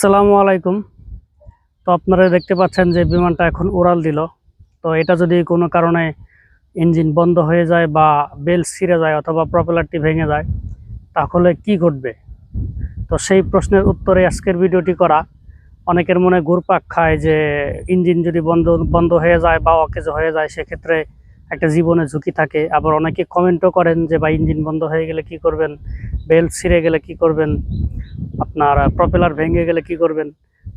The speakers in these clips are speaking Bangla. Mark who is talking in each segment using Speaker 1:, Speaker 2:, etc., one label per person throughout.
Speaker 1: আসসালামু আলাইকুম। তো আপনারা দেখতে পাচ্ছেন যে বিমানটা এখন উড়াল দিল। তো এটা যদি কোনো কারণে ইঞ্জিন বন্ধ হয়ে যায় বা বেল ছিঁড়ে যায় অথবা প্রপেলারটি ভেঙে যায়, তাহলে কি ঘটবে? তো সেই প্রশ্নের উত্তরে আজকের ভিডিওটি করা। অনেকের মনে ঘুরপাক খায় যে ইঞ্জিন যদি বন্ধ বন্ধ হয়ে যায় বা অকেজ হয়ে যায়, সেক্ষেত্রে একটা জীবনে ঝুঁকি থাকে। আবার অনেকে কমেন্টও করেন যে বা ইঞ্জিন বন্ধ হয়ে গেলে কি করবেন? বেল ছিঁড়ে গেলে কি করবেন? আপনার প্রপেলার ভেঙে গেলে কি করবেন?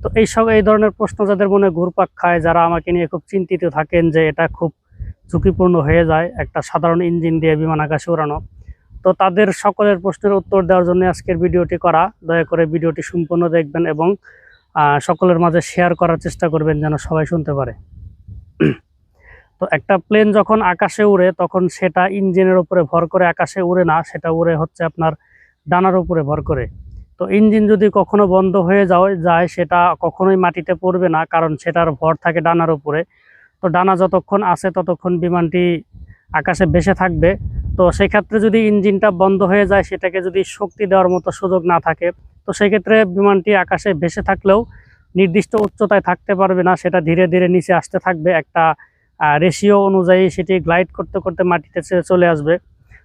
Speaker 1: তো এই সব, এই ধরনের প্রশ্ন যাদের মনে ঘুরপাক খায়, যারা আমাকে নিয়ে খুব চিন্তিত থাকেন যে, এটা খুব ঝুঁকিপূর্ণ হয়ে যায় একটা সাধারণ ইঞ্জিন দিয়ে বিমান আকাশে উড়ানো তো তাদের সকলের প্রশ্নের উত্তর দেওয়ার জন্য আজকের ভিডিওটি করা। দয়া করে ভিডিওটি সম্পূর্ণ দেখবেন এবং সকলের মাঝে শেয়ার করার চেষ্টা করবেন যেন সবাই শুনতে পারে। তো একটা প্লেন যখন আকাশে উড়ে, তখন সেটা ইঞ্জিনের উপরে ভর করে আকাশে উড়ে না, সেটা উড়ে হচ্ছে আপনার ডানার উপরে ভর করে। তো ইঞ্জিন যদি কখনো বন্ধ হয়ে যায় যায়, সেটা কখনোই মাটিতে পড়বে না, কারণ সেটার ভর থাকে ডানার উপরে। তো ডানা যতক্ষণ আছে, ততক্ষণ বিমানটি আকাশে ভেসে থাকবে। তো সেক্ষেত্রে যদি ইঞ্জিনটা বন্ধ হয়ে যায়, সেটাকে যদি শক্তি দেওয়ার মতো সুযোগ না থাকে, তো সেক্ষেত্রে বিমানটি আকাশে ভেসে থাকলেও নির্দিষ্ট উচ্চতায় থাকতে পারবে না, সেটা ধীরে ধীরে নিচে আসতে থাকবে। একটা রেশিও অনুযায়ী সেটি গ্লাইড করতে করতে মাটিতে চলে আসবে।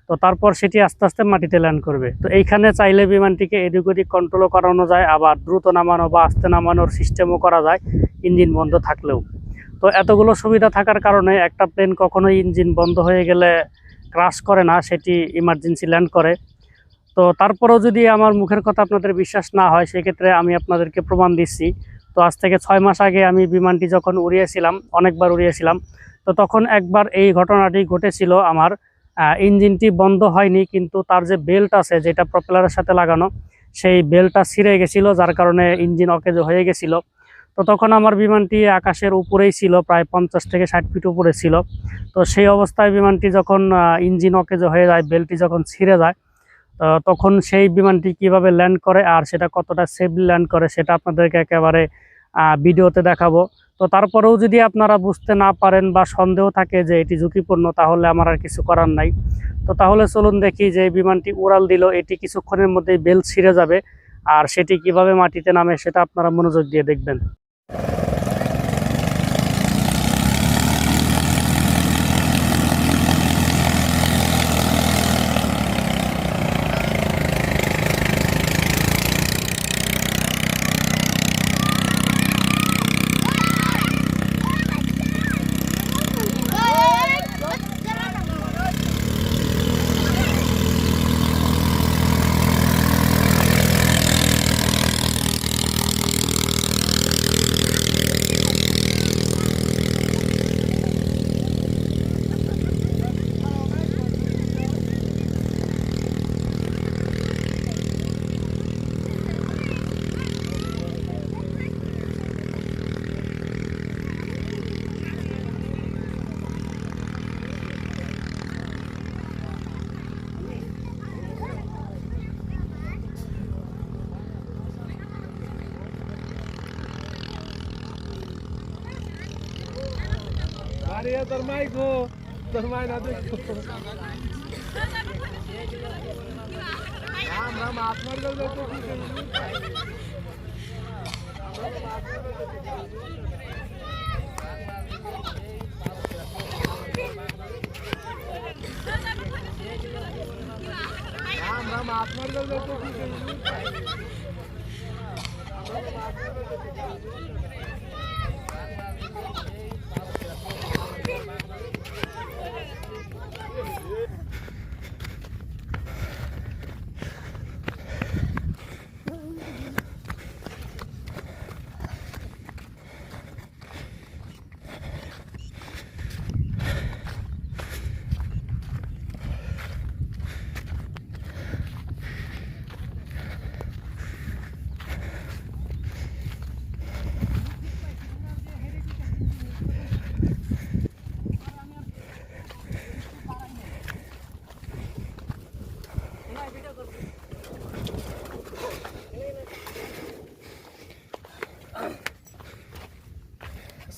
Speaker 1: তো তারপর সেটি আস্তে আস্তে মাটিতে ল্যান্ড করবে। তো এইখানে চাইলে বিমানটিকে এদিক ওদিক কন্ট্রোলও করানো যায়, আবার দ্রুত নামানো বা আস্তে নামানোর সিস্টেমও করা যায় ইঞ্জিন বন্ধ থাকলেও। তো এতগুলো সুবিধা থাকার কারণে একটা প্লেন কখনোই ইঞ্জিন বন্ধ হয়ে গেলে ক্রাশ করে না, সেটি ইমার্জেন্সি ল্যান্ড করে। তো তারপরেও যদি আমার মুখের কথা আপনাদের বিশ্বাস না হয়, সেক্ষেত্রে আমি আপনাদেরকে প্রমাণ দিচ্ছি। তো আজ থেকে ছয় মাস আগে আমি বিমানটি যখন উড়িয়েছিলাম, অনেকবার উড়িয়েছিলাম তো তখন একবার এই ঘটনাটি ঘটেছিল আমার। ইঞ্জিনটি বন্ধ হয়নি, কিন্তু তার যে বেল্ট আছে, যেটা প্রপেলারের সাথে লাগানো, সেই বেল্টটা ছিঁড়ে গেছিল, যার কারণে ইঞ্জিন অকেজ হয়ে গেছিল। তো তখন আমার বিমানটি আকাশের উপরেই ছিল, প্রায় পঞ্চাশ থেকে ষাট ফিট উপরে ছিল। তো সেই অবস্থায় বিমানটি যখন ইঞ্জিন অকেজ হয়ে যায়, বেল্টটি যখন ছিঁড়ে যায় তখন সেই বিমানটি কীভাবে ল্যান্ড করে আর সেটা কতটা সেফলি ল্যান্ড করে, সেটা আপনাদেরকে একেবারে ভিডিওতে দেখাবো। তো তারপরেও যদি আপনারা বুঝতে না পারেন বা সন্দেহ থাকে যে এটি ঝুঁকিপূর্ণ, তাহলে আমার আর কিছু করার নাই। তো তাহলে চলুন দেখি যে বিমানটি উড়াল দিল, এটি কিছুক্ষণের মধ্যেই বেল ছিঁড়ে যাবে। আর সেটি কীভাবে মাটিতে নামে সেটা আপনারা মনোযোগ দিয়ে দেখবেন।
Speaker 2: Maria Dormaigo, Dormai na দেখো রাম রাম আপনার গল্প তো কি রাম রাম আপনার গল্প তো কি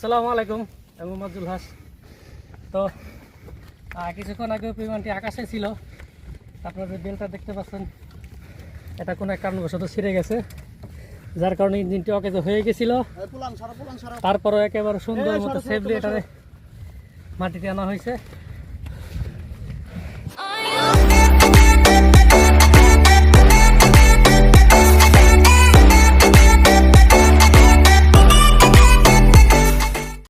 Speaker 1: আসসালামু আলাইকুম আমি মোহাম্মদুল হাস। তো কিছুক্ষণ আগে বিমানটি আকাশে ছিল। আপনার যে বেলটা দেখতে পাচ্ছেন এটা কোনো এক কারণবশত ছিঁড়ে গেছে। যার কারণে ইঞ্জিনটি অকেজ হয়ে গেছিল। তারপরে একেবারে সুন্দর মতো সেফলি এটারে মাটিতে আনা হয়েছে।